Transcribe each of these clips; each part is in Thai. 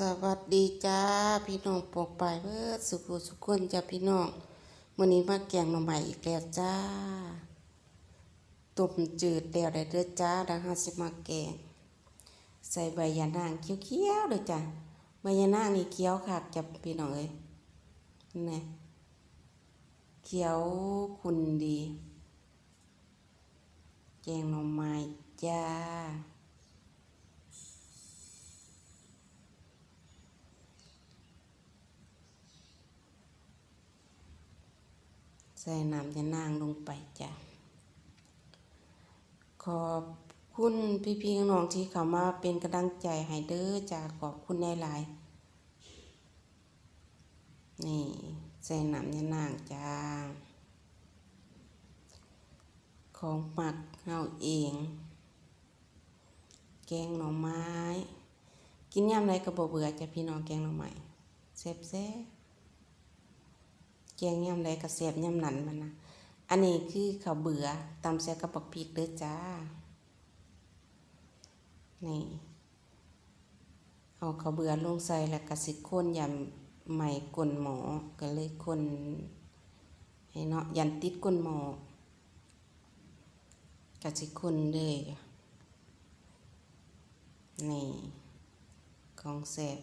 สวัสดีจ้าพี่น้องปกปลายเบิดสุขุสุขคนจ้าพี่น้องมื้อนี้มาแกงหน่อไม้อีกแล้วจ้าต้มจืดแล้วได้เด้อจ้าแล้วเฮาสิมาแกง ใส่ใบยะนางเขียวๆเด้อจ้าใบยะนางนี่เขียวคักจ้ะพี่น้องเอ้ยนี่เขียวขุ่นดี แกงหน่อไม้จ้า ใส่น้ำยะนางลงไปจ้ะ ขอบคุณพี่ๆน้องที่เข้ามาเป็นกำลังใจให้เด้อจ้ะขอบคุณหลายๆนี่ใส่น้ำยะนางจ้า ของหมักเฮาเอง แกงหน่อไม้ กินยามไรก็บ่เบื่อจ้ะพี่น้องแกงหน่อไม้แซ่บๆ แกงยำใดกระเสียบยำนั้นมันนะอันนี้คือข้าวเบื่อตำแซ่กับปักพริกเด้อจ้า นี่ เอาข้าวเบื่อลงใส่แล้วก็สิข้นยำใหม่ก้นหมอก็เลยคนให้เนาะยันติดก้นหมอก็สิคนเลยนี่ของแซ่บ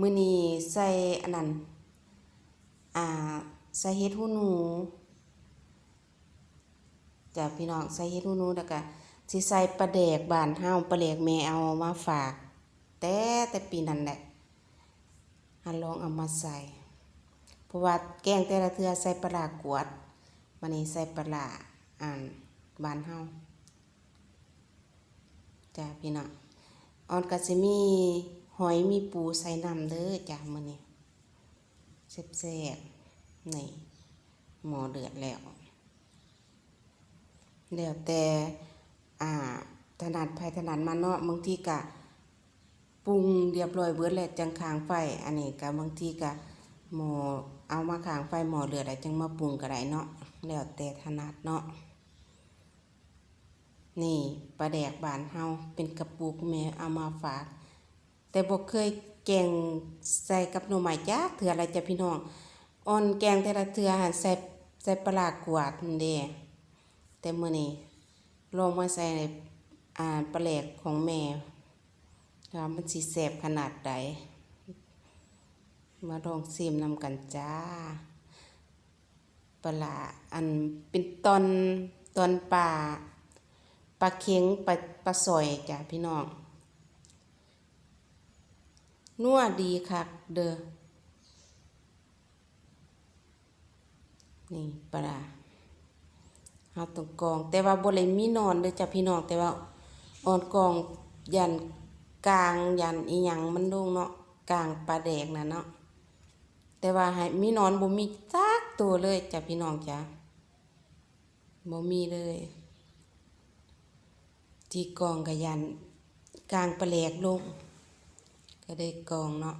มือนี้ใส่อันนั้นอ่า ใส่เฮ็ดหูหนูจ้ะพี่น้องใส่เฮ็ดหูหนูแล้วก็สิใส่ปลาแดกบานเฮาปลาแดกแม่เอามาฝาก แต่แต่ปีนั้นแหละหันลองเอามาใส่เพราะว่าแกงแต่ละเทือใส่ปลาร้ากวดวันนี้ใส่ปลาอ่านบานเฮาจ้ะพี่น้องออนก็สิมีหอยมีปูใส่น้ำเด้อจ้ะมื้อนี้แซ่บๆ นี่หมอเดือดแล้ว แล้วแต่อ่าถนัดไผถนัดมันเนาะบางทีก็ปรุงเรียบร้อยเบิดแล้วจังค้างไฟ อันนี้ก็บางทีก็หมอเอามาค้างไฟหมอเดือดแล้วจังมาปรุงก็ได้เนาะแล้วแต่ถนัดเนาะนี่ปลาแดกบานเฮาเป็นกระปุกแม่เอามาฝาก แต่บ่เคยแกงใส่กับหน่อไม้จักเถื่ออะไรจะพี่น้อง อ่อนแกงแต่ละเถื่อหันใส่ใส่ปลาร้ากวาดเด้แต่มื้อนี้ลองมาใส่ในอ่าปลาแหลกของแม่ว่ามันสิแซ่บขนาดใดมาลองชิมนำกันจ้าปลาร้าอันเป็นตอนตอนปลาปลาเค็งปลาปลาสอยจ้ะพี่น้องนัวดีคักเด้อ นี่ปลาเอาตรงกอง แต่ว่าบ่เลยมีนอนเด้อจ้ะพี่น้องแต่ว่าอ่อนกองยันกลางยันอีหยังมันลงเนาะกลางปลาแดกน่ะเนาะแต่ว่าให้มีนอนบ่มีจักตัวเลยจ้ะพี่น้องจ้ะบ่มีเลย ที่กองก็ยันกลางปลาแหลกลงก็ได้กองเนาะ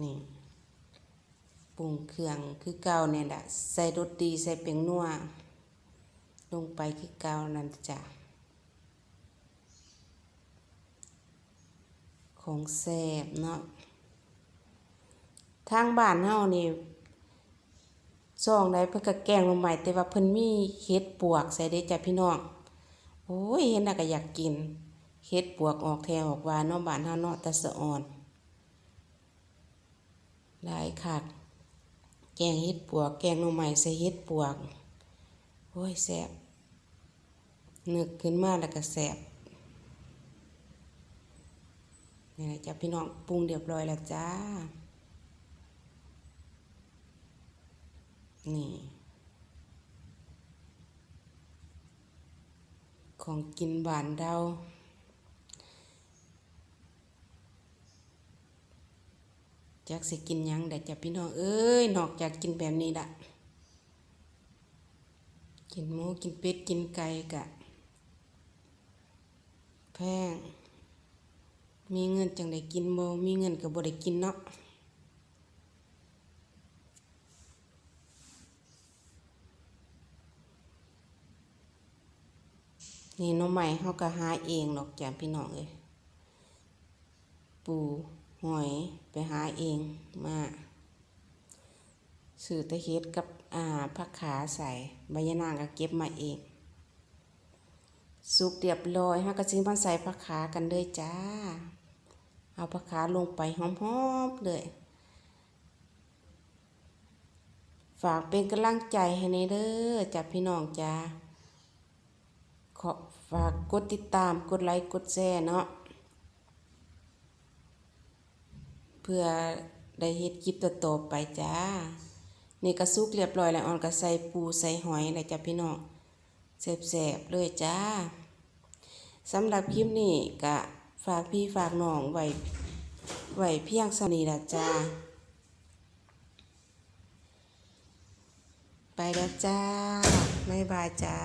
นี่ รุงเครื่องคือเก่าเนี่ยแหละใส่รสดีใส่เปียงนัวลงไปคือเก่านั่นจ้ะของแซ่บเนาะทางบ้านเฮานี่ซ่องได้เพิ่นก็แกงมาใหม่แต่ว่าเพิ่นมีเห็ดปวกใส่เด้จ้ะพี่น้องโอ้ยเห็นน่ะก็อยากกินเฮ็ดปวกออกแทวออกว่าเนาะบ้านเฮาเนาะตะสะอ่อนหลายคัก กงเฮ็ดปวก แกงหน่อไม้ใส่เฮ็ดปวก โอ้ยแซ่บนึกขึ้นมาแล้วก็แซ่บนี่แหละจ้ะพี่น้องปรุงเรียบร้อยแล้วจ้า นี่ ของกินบ้านเรา จักสิกินยังแต่จะพี่น้องเอ้ยนอกจากกินแบบนี้ละกินหมูกินเป็ดกินไก่กะ แพง มีเงินจังได้กินบ่มีเงินก็บ่ได้กินเนาะนี่น้องใหม่เฮาก็หาเองดอกจ้ะพี่น้องเอ้ยปู หอยไปหาเองมาซื้อตะเฮ็ดกับอ่าผักขาใส่ใบยะนางก็เก็บมาเอง สุกเรียบร้อยฮะก็สิมาใส่ผักขากันเลยจ้า เอาผักขาลงไปหอมๆเลยฝากเป็นกำลังใจให้ในเด้อจ้าพี่น้องจ้าขอฝากกดติดตามกดไลค์กดแชร์เนาะ เพื่อได้เฮ็ดคลิปต่อๆไปจ้า นี่ก็สุกเรียบร้อยแล้วออนก็ใส่ปูใส่หอยแล้วจ้าพี่น้องแซ่บๆเลยจ้าสำหรับคลิปนี้ก็ฝากพี่ฝากน้องไว้ไว้เพียงสนีละจ้า ไปแล้วจ้าบ๊ายบายจ้า